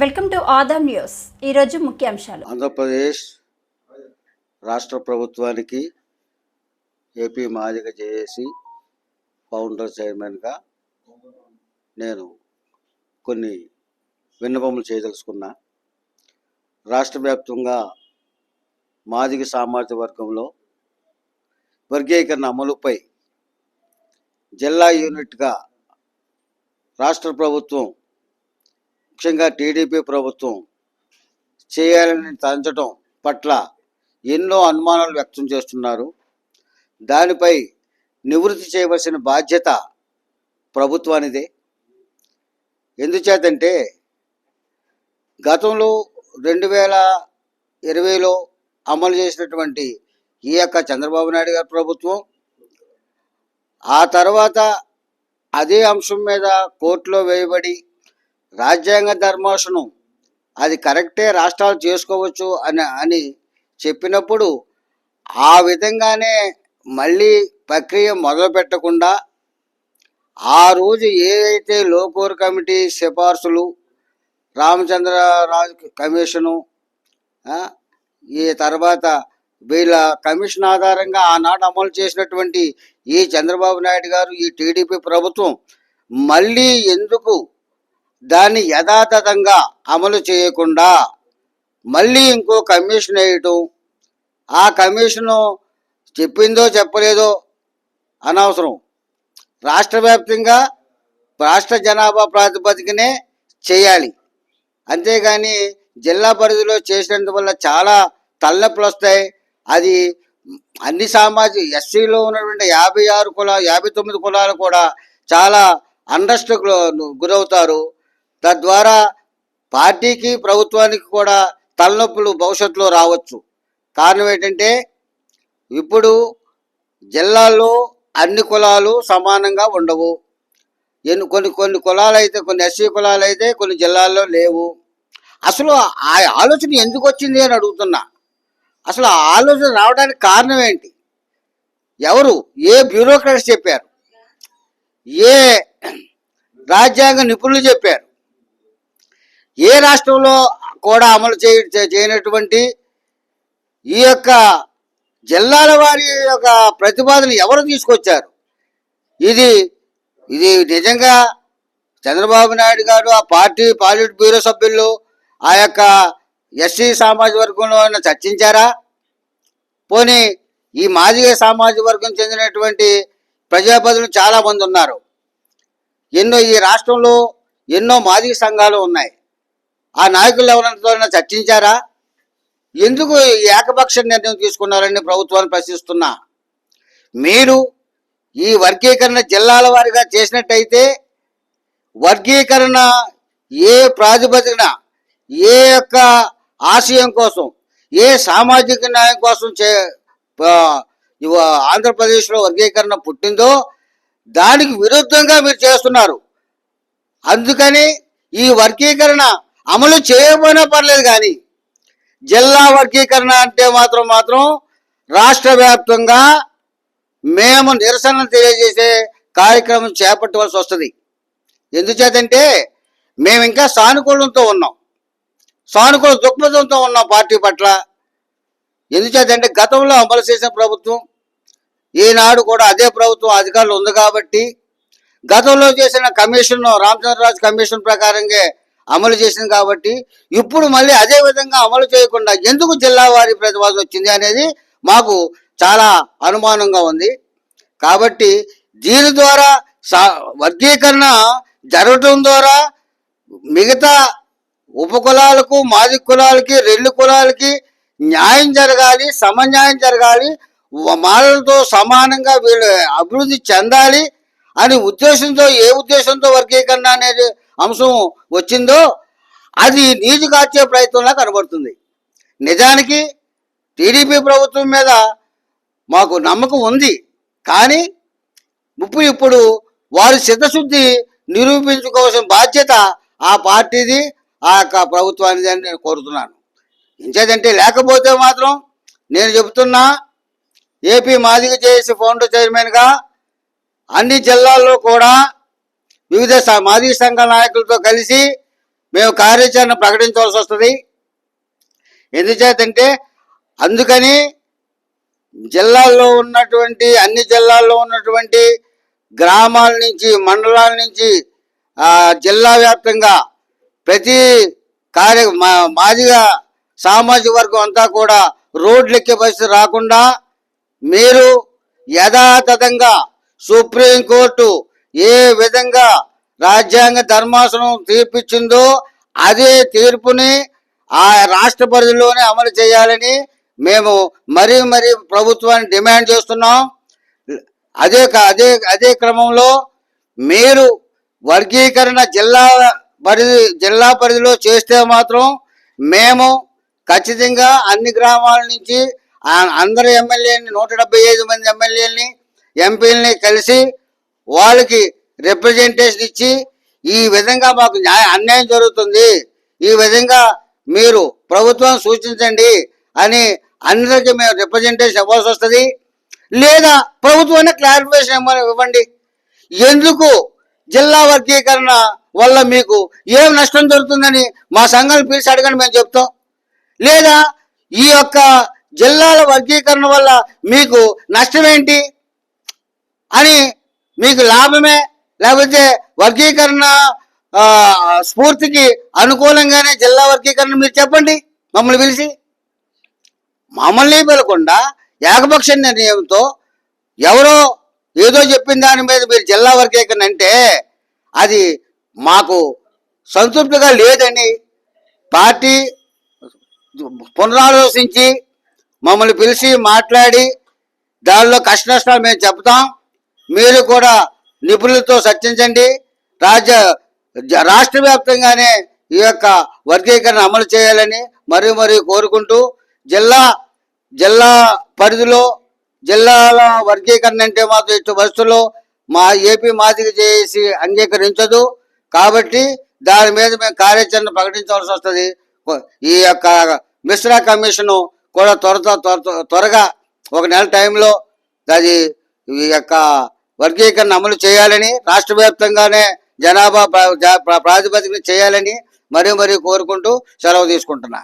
Welcome to Adam news. ఈరోజు ముఖ్యాంశాలు ఆంధ్రప్రదేశ్ రాష్ట్ర ప్రభుత్వానికి ఏపీ మాదిగ జేఏసీ ఫౌండర్ చైర్మన్గా నేను కొన్ని విన్నపములు చేయదలుచుకున్నా. రాష్ట్ర వ్యాప్తంగా మాదిగ సామర్థ్య వర్గంలో వర్గీకరణ అమలుపై జిల్లా యూనిట్గా రాష్ట్ర ప్రభుత్వం ముఖ్యంగా టీడీపీ ప్రభుత్వం చేయాలని తలంచడం పట్ల ఎన్నో అనుమానాలు వ్యక్తం చేస్తున్నారు. దానిపై నివృత్తి చేయవలసిన బాధ్యత ప్రభుత్వానిదే. ఎందుచేతంటే గతంలో రెండు వేల ఇరవైలో అమలు చేసినటువంటి ఈ యొక్క చంద్రబాబు నాయుడు గారి ప్రభుత్వం ఆ తర్వాత అదే అంశం మీద కోర్టులో వేయబడి రాజ్యాంగ ధర్మాసనం. అది కరెక్టే రాష్ట్రాలు చేసుకోవచ్చు అని అని చెప్పినప్పుడు ఆ విధంగానే మళ్ళీ ప్రక్రియ మొదలు పెట్టకుండా ఆ రోజు ఏదైతే లోకూర్ కమిటీ సిఫార్సులు రామచంద్రరాజు కమిషను ఈ తర్వాత వీళ్ళ కమిషన్ ఆధారంగా ఆనాడు అమలు చేసినటువంటి ఈ చంద్రబాబు నాయుడు గారు ఈ టీడీపీ ప్రభుత్వం మళ్ళీ ఎందుకు దాన్ని యథాతథంగా అమలు చేయకుండా మళ్ళీ ఇంకో కమిషన్ వేయటం ఆ కమిషను చెప్పిందో చెప్పలేదో అనవసరం. రాష్ట్ర వ్యాప్తంగా రాష్ట్ర జనాభా ప్రాతిపదికనే చేయాలి. అంతేగాని జిల్లా పరిధిలో చేసినందువల్ల చాలా తలనొప్పులు వస్తాయి. అది అన్ని సామాజిక ఎస్సీలో ఉన్నటువంటి యాభై ఆరు కులాలు యాభై తొమ్మిది కులాలు కూడా చాలా అండర్స్ట్ గురవుతారు. తద్వారా పార్టీకి ప్రభుత్వానికి కూడా తలనొప్పులు భవిష్యత్తులో రావచ్చు. కారణం ఏంటంటే ఇప్పుడు జిల్లాల్లో అన్ని కులాలు సమానంగా ఉండవు. ఎన్ని కొన్ని కొన్ని కులాలు అయితే కొన్ని ఎస్సీ కులాలు అయితే కొన్ని జిల్లాల్లో లేవు. అసలు ఆ ఆలోచన ఎందుకు వచ్చింది అని అడుగుతున్నా. అసలు ఆ ఆలోచన రావడానికి కారణం ఏంటి? ఎవరు? ఏ బ్యూరోక్రాట్స్ చెప్పారు? ఏ రాజ్యాంగ నిపుణులు చెప్పారు? ఏ రాష్ట్రంలో కూడా అమలు చేయ చేయనటువంటి ఈ యొక్క జిల్లాల వారి యొక్క ప్రతిపాదన ఎవరు తీసుకొచ్చారు? ఇది ఇది నిజంగా చంద్రబాబు నాయుడు గారు ఆ పార్టీ పాలిట్ బ్యూరో సభ్యులు ఆ యొక్క ఎస్సీ సామాజిక వర్గంలో చర్చించారా? పోనీ ఈ మాదిగ సామాజిక వర్గం చెందినటువంటి ప్రజాపతులు చాలా మంది ఉన్నారు. ఎన్నో ఈ రాష్ట్రంలో ఎన్నో మాదిగ సంఘాలు ఉన్నాయి. ఆ నాయకులు ఎవరితో చర్చించారా? ఎందుకు ఏకపక్ష నిర్ణయం తీసుకున్నారని ప్రభుత్వాన్ని ప్రశ్నిస్తున్నా. మీరు ఈ వర్గీకరణ జిల్లాల వారిగా చేసినట్టయితే వర్గీకరణ ఏ ప్రాతిపదికన ఏ యొక్క ఆశయం కోసం ఏ సామాజిక న్యాయం కోసం చే ఆంధ్రప్రదేశ్లో వర్గీకరణ పుట్టిందో దానికి విరుద్ధంగా మీరు చేస్తున్నారు. అందుకని ఈ వర్గీకరణ అమలు చేయకపోయినా పర్లేదు కానీ జిల్లా వర్గీకరణ అంటే మాత్రం మాత్రం రాష్ట్ర వ్యాప్తంగా మేము నిరసన తెలియజేసే కార్యక్రమం చేపట్టవలసి వస్తుంది. ఎందుచేతంటే మేము ఇంకా సానుకూలంతో ఉన్నాం. సానుకూల దృక్పథంతో ఉన్నాం పార్టీ పట్ల. ఎందుచేతంటే గతంలో అమలు చేసిన ప్రభుత్వం ఈనాడు కూడా అదే ప్రభుత్వం అధికారులు ఉంది కాబట్టి గతంలో చేసిన కమిషన్ రామచంద్రరాజు కమిషన్ ప్రకారంగా అమలు చేసింది కాబట్టి ఇప్పుడు మళ్ళీ అదే విధంగా అమలు చేయకుండా ఎందుకు జిల్లా వారి ప్రతిపాదన వచ్చింది అనేది మాకు చాలా అనుమానంగా ఉంది. కాబట్టి దీని ద్వారా సా- వర్గీకరణ జరగటం ద్వారా మిగతా ఉపకులాలకు మాది కులాలకి రెండు కులాలకి న్యాయం జరగాలి సమన్యాయం జరగాలి వ- మాలలతో సమానంగా వీళ్ళు అభివృద్ధి చెందాలి అని ఉద్దేశంతో ఏ ఉద్దేశంతో వర్గీకరణ అనేది అంశం వచ్చిందో అది నీతి కాచే ప్రయత్నంలా కనబడుతుంది. నిజానికి టీడీపీ ప్రభుత్వం మీద మాకు నమ్మకం ఉంది. కానీ ఇప్పుడు ఇప్పుడు వారి చిత్తశుద్ధి నిరూపించుకోవాల్సిన బాధ్యత ఆ పార్టీది ఆ యొక్క ప్రభుత్వానిది అని నేను కోరుతున్నాను. ఇంకేదంటే లేకపోతే మాత్రం నేను చెబుతున్నా ఏపీ మాదిగ చేసి ఫౌండర్ చైర్మన్గా అన్ని జిల్లాల్లో కూడా వివిధ మాజీ సంఘ నాయకులతో కలిసి మేము కార్యాచరణ ప్రకటించవలసి వస్తుంది. ఎందుచేతంటే అందుకని జిల్లాల్లో ఉన్నటువంటి అన్ని జిల్లాల్లో ఉన్నటువంటి గ్రామాల నుంచి మండలాల నుంచి జిల్లా వ్యాప్తంగా ప్రతి కార్య మా- మాదిగా సామాజిక వర్గం అంతా కూడా రోడ్లెక్కే పరిస్థితి రాకుండా మీరు యథాతథంగా సుప్రీంకోర్టు ఏ విధంగా రాజ్యాంగ ధర్మాసనం తీర్పిచ్చిందో అదే తీర్పుని ఆ రాష్ట్ర పరిధిలోనే అమలు చేయాలని మేము మరీ మరీ ప్రభుత్వాన్ని డిమాండ్ చేస్తున్నాం. అదే క- అదే అదే క్రమంలో మీరు వర్గీకరణ జిల్లా పరిధి జిల్లా పరిధిలో చేస్తే మాత్రం మేము ఖచ్చితంగా అన్ని గ్రామాల నుంచి అందరు ఎమ్మెల్యేని నూట ఐదు మంది ఎమ్మెల్యేని ఎంపీలని కలిసి వాళ్ళకి రిప్రజెంటేషన్ ఇచ్చి ఈ విధంగా మాకు న్యాయ అన్యాయం జరుగుతుంది. ఈ విధంగా మీరు ప్రభుత్వం సూచించండి అని అందరికీ మేము రిప్రజెంటేషన్ ఇవ్వాల్సి వస్తుంది. లేదా ప్రభుత్వాన్ని క్లారిఫికేషన్ ఇవ్వ- ఇవ్వండి. ఎందుకు జిల్లా వర్గీకరణ వల్ల మీకు ఏం నష్టం జరుగుతుందని మా సంఘాన్ని పిలిచి అడగండి మేము చెప్తాం. లేదా ఈ యొక్క జిల్లాల వర్గీకరణ వల్ల మీకు నష్టం ఏంటి అని మీకు లాభమే. లేకపోతే వర్గీకరణ స్ఫూర్తికి అనుకూలంగానే జిల్లా వర్గీకరణ మీరు చెప్పండి మమ్మల్ని పిలిచి. మమ్మల్ని పిలకుండా ఏకపక్ష నిర్ణయంతో ఎవరో ఏదో చెప్పిన దాని మీద మీరు జిల్లా వర్గీకరణ అంటే అది మాకు సంతృప్తిగా లేదని పార్టీ పునరాలోచించి మమ్మల్ని పిలిచి మాట్లాడి దానిలో కష్ట నష్టాలు మేము చెప్తాం. మీరు కూడా నిపుణులతో చర్చించండి. రాజ్య జ- రాష్ట్ర వ్యాప్తంగానే ఈ యొక్క వర్గీకరణ అమలు చేయాలని మరీ మరీ కోరుకుంటూ జిల్లా జిల్లా పరిధిలో జిల్లాల వర్గీకరణ అంటే మాత్రం ఇటు పరిస్థితుల్లో మా ఏపీ మాదిగ చేసి అంగీకరించదు. కాబట్టి దాని మీద మేము కార్యాచరణ ప్రకటించవలసి వస్తుంది. ఈ యొక్క మిశ్రా కమిషన్ కూడా త్వర త్వర త్వరగా ఒక నెల టైంలో అది ఈ యొక్క వర్గీకరణ అమలు చేయాలని రాష్ట్ర వ్యాప్తంగానే జనాభా ప్రాతిపదికన చేయాలని మరీ మరీ కోరుకుంటూ సెలవు తీసుకుంటున్నా.